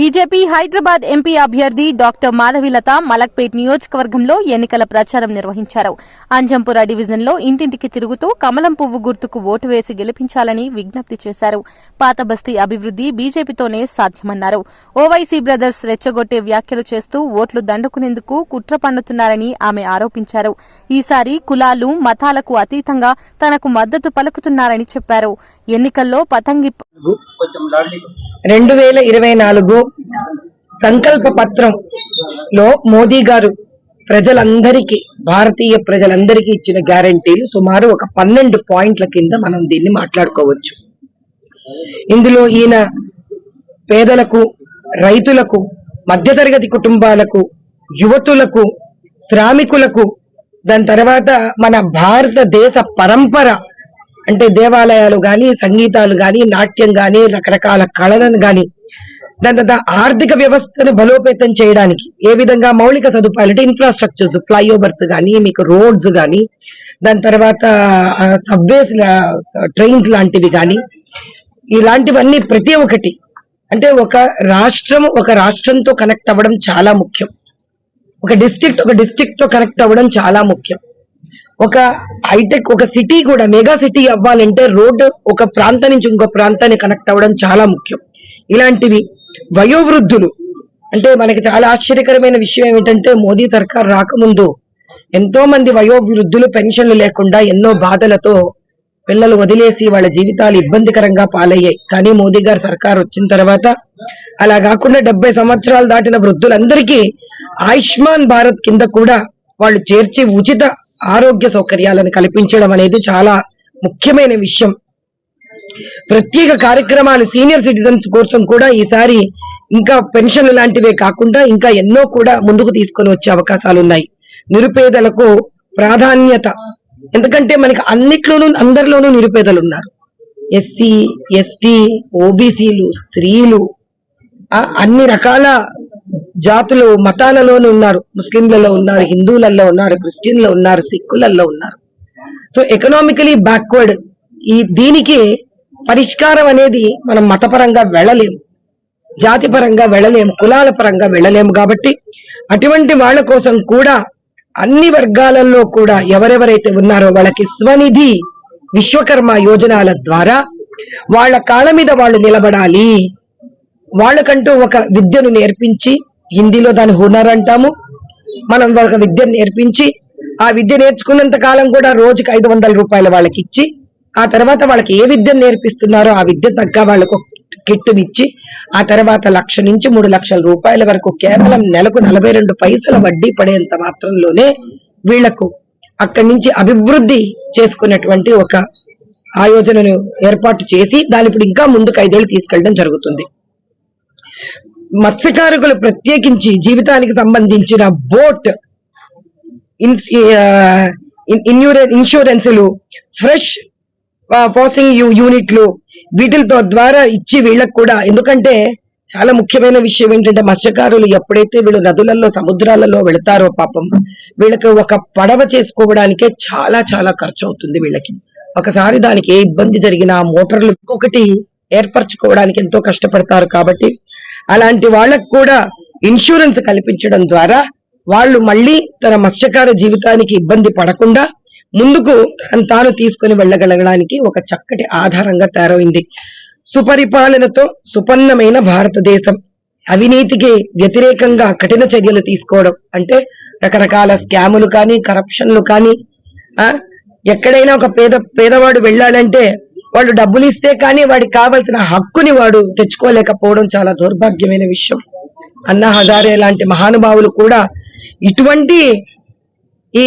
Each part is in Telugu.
బీజేపీ హైదరాబాద్ ఎంపీ అభ్యర్థి డాక్టర్ మాధవిలత మలక్పేట్ నియోజకవర్గంలో ఎన్నికల ప్రచారం నిర్వహించారు. అంజంపుర డివిజన్లో ఇంటింటికి తిరుగుతూ కమలం పువ్వు గుర్తుకు ఓటు వేసి గెలిపించాలని విజ్ఞప్తి చేశారు. పాత బస్తీ అభివృద్ది బీజేపీతోనే సాధ్యమన్నారు. ఓవైసీ బ్రదర్స్ రెచ్చగొట్టే వ్యాఖ్యలు చేస్తూ ఓట్లు దండుకునేందుకు కుట్ర పన్నుతున్నారని ఆమె ఆరోపించారు. ఈసారి కులాలు మతాలకు అతీతంగా తనకు మద్దతు పలుకుతున్నారని చెప్పారు. ఎన్నికల్లో పతంగి రెండు వేల ఇరవై నాలుగు సంకల్ప పత్రంలో మోదీ గారు ప్రజలందరికీ భారతీయ ప్రజలందరికీ ఇచ్చిన గ్యారంటీలు సుమారు ఒక పన్నెండు పాయింట్ల కింద మనం దీన్ని మాట్లాడుకోవచ్చు. ఇందులో ఈయన పేదలకు రైతులకు మధ్యతరగతి కుటుంబాలకు యువతులకు శ్రామికులకు దాని తర్వాత మన భారతదేశ పరంపర అంటే దేవాలయాలు కానీ సంగీతాలు కానీ నాట్యం కానీ రకరకాల కళలను కానీ దాని తర్వాత ఆర్థిక వ్యవస్థను బలోపేతం చేయడానికి ఏ విధంగా మౌలిక సదుపాయాలు అంటే ఇన్ఫ్రాస్ట్రక్చర్స్ ఫ్లైఓవర్స్ కానీ మీకు రోడ్స్ కానీ దాని తర్వాత సబ్వేస్ ట్రైన్స్ లాంటివి కానీ ఇలాంటివన్నీ ప్రతి ఒక్కటి. అంటే ఒక రాష్ట్రం ఒక రాష్ట్రంతో కనెక్ట్ అవ్వడం చాలా ముఖ్యం. ఒక డిస్ట్రిక్ట్ ఒక డిస్ట్రిక్ట్తో కనెక్ట్ అవ్వడం చాలా ముఖ్యం. ఒక హైటెక్ ఒక సిటీ కూడా మెగా సిటీ అవ్వాలంటే రోడ్డు ఒక ప్రాంతం నుంచి ఇంకో ప్రాంతాన్ని కనెక్ట్ అవ్వడం చాలా ముఖ్యం. ఇలాంటివి వయోవృద్ధులు అంటే మనకి చాలా ఆశ్చర్యకరమైన విషయం ఏమిటంటే మోదీ సర్కార్ రాకముందు ఎంతో మంది వయోవృద్ధులు పెన్షన్లు లేకుండా ఎన్నో బాధలతో పిల్లలు వదిలేసి వాళ్ళ జీవితాలు ఇబ్బందికరంగా పాలయ్యాయి. కానీ మోదీ గారు సర్కార్ వచ్చిన తర్వాత అలా కాకుండా డెబ్బై సంవత్సరాలు దాటిన వృద్ధులందరికీ ఆయుష్మాన్ భారత్ కింద కూడా వాళ్ళు చేర్చి ఉచిత ఆరోగ్య సౌకర్యాలను కల్పించడం అనేది చాలా ముఖ్యమైన విషయం. ప్రత్యేక కార్యక్రమాలు సీనియర్ సిటిజన్స్ కోసం కూడా ఈసారి ఇంకా పెన్షన్లు లాంటివే కాకుండా ఇంకా ఎన్నో కూడా ముందుకు తీసుకొని వచ్చే అవకాశాలు ఉన్నాయి. నిరుపేదలకు ప్రాధాన్యత. ఎందుకంటే మనకి అన్నిట్లోనూ అందరిలోనూ నిరుపేదలు ఉన్నారు ఎస్సీ ఎస్టీ ఓబీసీలు స్త్రీలు అన్ని రకాల జాతులు మతాలలోనూ ఉన్నారు. ముస్లింలలో ఉన్నారు హిందువులలో ఉన్నారు క్రిస్టియన్లో ఉన్నారు సిక్కులలో ఉన్నారు. సో ఎకనామికలీ బ్యాక్వర్డ్ ఈ దీనికి పరిష్కారం అనేది మనం మతపరంగా వెళ్ళలేము. జాతి పరంగా వెళ్ళలేము కులాల పరంగా వెళ్ళలేము కాబట్టి అటువంటి వాళ్ళ కోసం కూడా అన్ని వర్గాలలో కూడా ఎవరెవరైతే ఉన్నారో వాళ్ళకి స్వనిధి విశ్వకర్మ యోజనాల ద్వారా వాళ్ళ కాళ్ళ మీద వాళ్ళు నిలబడాలి. వాళ్ళకంటూ ఒక విద్యను నేర్పించి హిందీలో దాని హునర్ అంటాము. మనం వాళ్ళకి విద్యను నేర్పించి ఆ విద్య నేర్చుకున్నంత కాలం కూడా రోజుకి ఐదు వందల రూపాయలు వాళ్ళకి ఇచ్చి ఆ తర్వాత వాళ్ళకి ఏ విద్యను నేర్పిస్తున్నారో ఆ విద్య తగ్గ వాళ్ళకు కిట్టు ఇచ్చి ఆ తర్వాత లక్ష నుంచి మూడు లక్షల రూపాయల వరకు కేవలం నెలకు నలభై రెండు పైసల వడ్డీ పడేంత మాత్రంలోనే వీళ్ళకు అక్కడి నుంచి అభివృద్ధి చేసుకున్నటువంటి ఒక ఆయోజనను ఏర్పాటు చేసి దాని ఇప్పుడు ఇంకా ముందుకు ఐదేళ్ళు తీసుకెళ్ళడం జరుగుతుంది. మత్స్యకారులు ప్రత్యేకించి జీవితానికి సంబంధించిన బోట్ ఇన్సూరెన్సులు ఫ్రెష్ పాసింగ్ యూనిట్లు వీటితో ద్వారా ఇచ్చి వీళ్ళకు కూడా. ఎందుకంటే చాలా ముఖ్యమైన విషయం ఏంటంటే మత్స్యకారులు ఎప్పుడైతే వీళ్ళు నదులలో సముద్రాలలో వెళతారో పాపం వీళ్ళకి ఒక పడవ చేసుకోవడానికే చాలా చాలా ఖర్చు అవుతుంది వీళ్ళకి. ఒకసారి దానికి ఏ ఇబ్బంది జరిగినా మోటార్లు ఒకటి ఏర్పరచుకోవడానికి ఎంతో కష్టపడతారు కాబట్టి అలాంటి వాళ్ళకు కూడా ఇన్సూరెన్స్ కల్పించడం ద్వారా వాళ్ళు మళ్ళీ తన మత్స్యకార జీవితానికి ఇబ్బంది పడకుండా ముందుకు తనను తాను తీసుకుని వెళ్ళగలగడానికి ఒక చక్కటి ఆధారంగా తయారైంది. సుపరిపాలనతో సుపన్నమైన భారతదేశం. అవినీతికి వ్యతిరేకంగా కఠిన చర్యలు తీసుకోవడం. అంటే రకరకాల స్కాములు కానీ కరప్షన్లు కానీ ఎక్కడైనా ఒక పేద పేదవాడు వెళ్ళాలంటే వాడు డబ్బులు ఇస్తే కానీ వాడికి కావాల్సిన హక్కుని వాడు తెచ్చుకోలేకపోవడం చాలా దౌర్భాగ్యమైన విషయం. అన్నా హజారే లాంటి మహానుభావులు కూడా ఇటువంటి ఈ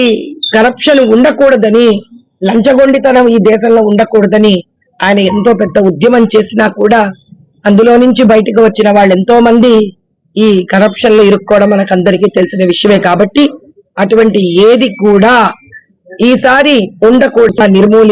కరప్షన్ ఉండకూడదని లంచగొండితనం ఈ దేశంలో ఉండకూడదని ఆయన ఎంతో పెద్ద ఉద్యమం చేసినా కూడా అందులో నుంచి బయటకు వచ్చిన వాళ్ళు ఎంతో మంది ఈ కరప్షన్లో ఇరుక్కోవడం మనకు అందరికీ తెలిసిన విషయమే కాబట్టి అటువంటి ఏది కూడా ఈసారి ఉండకూడదు. నిర్మూలి